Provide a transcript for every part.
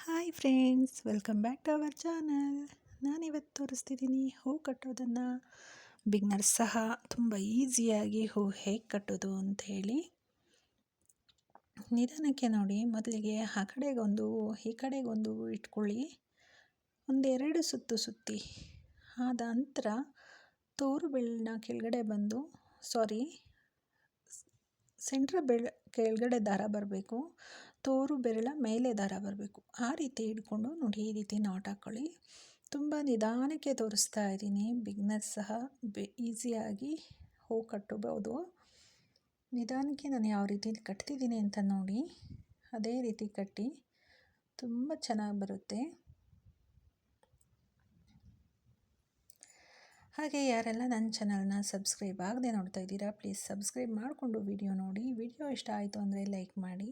Hi friends welcome back to our channel ನಾನಿವತ್ತು ತೋರಿಸ್ತಿದ್ದೀನಿ ಹೂ ಕಟ್ಟೋದನ್ನು. Beginner ಸಹ ತುಂಬ ಈಸಿಯಾಗಿ ಹೂ ಹೇಗೆ ಕಟ್ಟೋದು ಅಂತ ಹೇಳಿ. ನಿಧಾನಕ್ಕೆ ನೋಡಿ, ಮೊದಲಿಗೆ ಆ ಕಡೆಗೊಂದು, ಈ ಕಡೆಗೊಂದು ಇಟ್ಕೊಳ್ಳಿ. ಒಂದೆರಡು ಸುತ್ತು ಸುತ್ತಿ. ಆದ ನಂತರ ತೋರು ಬೆಳ್ಳನ್ನ ಕೆಳಗಡೆ ಬಂದು ಸಾರಿ ಸೆಂಟ್ರ್ ಬೆಳ, ಕೆಳಗಡೆ ದಾರ ಬರಬೇಕು, ತೋರು ಬೆರಳ ಮೇಲೆ ದಾರ ಬರಬೇಕು. ಆ ರೀತಿ ಹಿಡ್ಕೊಂಡು ನೋಡಿ, ಈ ರೀತಿ ನಾಟ್ ಹಾಕ್ಕೊಳ್ಳಿ ತುಂಬ ನಿಧಾನಕ್ಕೆ ತೋರಿಸ್ತಾ ಇದ್ದೀನಿ. ಬಿಗ್ನೆಸ್ ಸಹ ಬೆ, ಈಸಿಯಾಗಿ ಹೂ ಕಟ್ಟಬಹುದು. ನಿಧಾನಕ್ಕೆ ನಾನು ಯಾವ ರೀತಿ ಕಟ್ತಿದ್ದೀನಿ ಅಂತ ನೋಡಿ, ಅದೇ ರೀತಿ ಕಟ್ಟಿ, ತುಂಬ ಚೆನ್ನಾಗಿ ಬರುತ್ತೆ. ಹಾಗೆ ಯಾರೆಲ್ಲ ನನ್ನ ಚಾನಲ್ನ ಸಬ್ಸ್ಕ್ರೈಬ್ ಆಗದೆ ನೋಡ್ತಾ ಇದ್ದೀರಾ, ಪ್ಲೀಸ್ ಸಬ್ಸ್ಕ್ರೈಬ್ ಮಾಡಿಕೊಂಡು ವಿಡಿಯೋ ನೋಡಿ. ವಿಡಿಯೋ ಇಷ್ಟ ಆಯಿತು ಅಂದರೆ ಲೈಕ್ ಮಾಡಿ,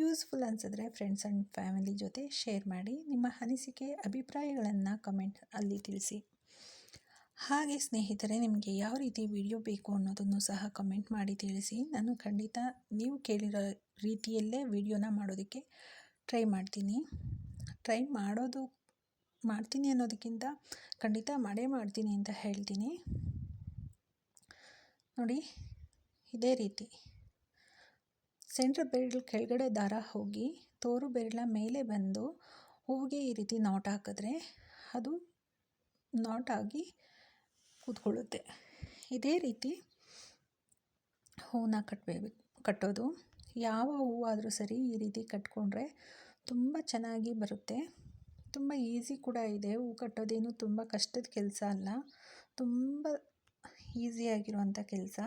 ಯೂಸ್ಫುಲ್ ಅನಿಸಿದ್ರೆ ಫ್ರೆಂಡ್ಸ್ ಆ್ಯಂಡ್ ಫ್ಯಾಮಿಲಿ ಜೊತೆ ಶೇರ್ ಮಾಡಿ, ನಿಮ್ಮ ಅನಿಸಿಕೆ, ಅಭಿಪ್ರಾಯಗಳನ್ನು ಕಮೆಂಟ್ ಅಲ್ಲಿ ತಿಳಿಸಿ. ಹಾಗೆ ಸ್ನೇಹಿತರೆ, ನಿಮಗೆ ಯಾವ ರೀತಿ ವಿಡಿಯೋ ಬೇಕು ಅನ್ನೋದನ್ನು ಸಹ ಕಮೆಂಟ್ ಮಾಡಿ ತಿಳಿಸಿ. ನಾನು ಖಂಡಿತ ನೀವು ಕೇಳಿರೋ ರೀತಿಯಲ್ಲೇ ವಿಡಿಯೋನ ಮಾಡೋದಕ್ಕೆ ಟ್ರೈ ಮಾಡ್ತೀನಿ. ಟ್ರೈ ಮಾಡೋದು ಮಾಡ್ತೀನಿ ಅನ್ನೋದಕ್ಕಿಂತ ಖಂಡಿತ ಮಾಡೇ ಮಾಡ್ತೀನಿ ಅಂತ ಹೇಳ್ತೀನಿ. ನೋಡಿ, ಇದೇ ರೀತಿ. ಸೆಂಟ್ರ್ ಬೆರಳು ಕೆಳಗಡೆ ದಾರ ಹೋಗಿ, ತೋರು ಬೆರಳ ಮೇಲೆ ಬಂದು ಹೂವಿಗೆ ಈ ರೀತಿ ನಾಟ್ ಹಾಕಿದ್ರೆ ಅದು ನಾಟ್ ಆಗಿ ಕೂತ್ಕೊಳ್ಳುತ್ತೆ. ಇದೇ ರೀತಿ ಹೂವನ್ನ ಕಟ್ಟಬೇಕು ಕಟ್ಟೋದು. ಯಾವ ಹೂವಾದರೂ ಸರಿ ಈ ರೀತಿ ಕಟ್ಕೊಂಡ್ರೆ ತುಂಬ ಚೆನ್ನಾಗಿ ಬರುತ್ತೆ. ತುಂಬ ಈಸಿ ಕೂಡ ಇದೆ. ಹೂ ಕಟ್ಟೋದೇನು ತುಂಬ ಕಷ್ಟದ ಕೆಲಸ ಅಲ್ಲ. ತುಂಬ ಈಸಿಯಾಗಿರುವಂಥ ಕೆಲಸ.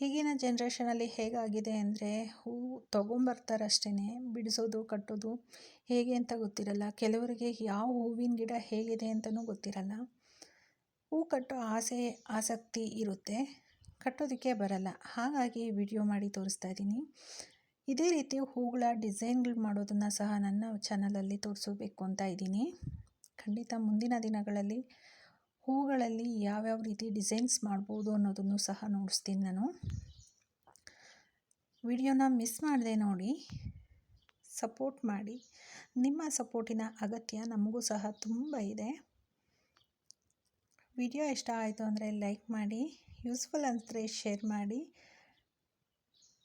ಈಗಿನ ಜನ್ರೇಷನಲ್ಲಿ ಹೇಗಾಗಿದೆ ಅಂದರೆ ಹೂ ತೊಗೊಂಬರ್ತಾರಷ್ಟೇ ಬಿಡಿಸೋದು, ಕಟ್ಟೋದು ಹೇಗೆ ಅಂತ ಗೊತ್ತಿರಲ್ಲ. ಕೆಲವರಿಗೆ ಯಾವ ಹೂವಿನ ಗಿಡ ಹೇಗಿದೆ ಅಂತಲೂ ಗೊತ್ತಿರಲ್ಲ. ಹೂ ಕಟ್ಟೋ ಆಸೆ, ಆಸಕ್ತಿ ಇರುತ್ತೆ. ಕಟ್ಟೋದಕ್ಕೆ ಬರಲ್ಲ. ಹಾಗಾಗಿ ವಿಡಿಯೋ ಮಾಡಿ ತೋರಿಸ್ತಾ ಇದ್ದೀನಿ. ಇದೇ ರೀತಿ ಹೂಗಳ ಡಿಸೈನ್ಗಳು ಮಾಡೋದನ್ನು ಸಹ ನನ್ನ ಚಾನಲಲ್ಲಿ ತೋರಿಸಬೇಕು ಅಂತ ಇದ್ದೀನಿ. ಖಂಡಿತ ಮುಂದಿನ ದಿನಗಳಲ್ಲಿ ಹೂಗಳಲ್ಲಿ ಯಾವ್ಯಾವ ರೀತಿ ಡಿಸೈನ್ಸ್ ಮಾಡ್ಬೋದು ಅನ್ನೋದನ್ನು ಸಹ ನೋಡಿಸ್ತೀನಿ ನಾನು. ವಿಡಿಯೋನ ಮಿಸ್ ಮಾಡದೆ ನೋಡಿ, ಸಪೋರ್ಟ್ ಮಾಡಿ. ನಿಮ್ಮ ಸಪೋರ್ಟಿನ ಅಗತ್ಯ ನಮಗೂ ಸಹ ತುಂಬ ಇದೆ. ವಿಡಿಯೋ ಇಷ್ಟ ಆಯಿತು ಅಂದರೆ ಲೈಕ್ ಮಾಡಿ. ಯೂಸ್ಫುಲ್ ಅನಿಸಿದ್ರೆ ಶೇರ್ ಮಾಡಿ.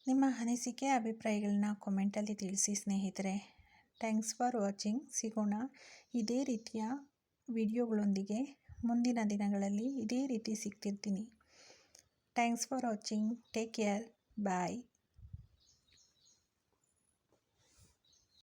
ನಿಮ್ಮ ಅನಿಸಿಕೆ ಅಭಿಪ್ರಾಯಗಳನ್ನ ಕಾಮೆಂಟಲ್ಲಿ ತಿಳಿಸಿ ಸ್ನೇಹಿತರೆ. Thanks for watching. ಸಿಗೋಣ ಇದೇ ರೀತಿಯ ವಿಡಿಯೋಗಳೊಂದಿಗೆ ಮುಂದಿನ ದಿನಗಳಲ್ಲಿ ಇದೇ ರೀತಿ ಸಿಗ್ತಿರ್ತೀನಿ. Thanks for watching. Take care. Bye.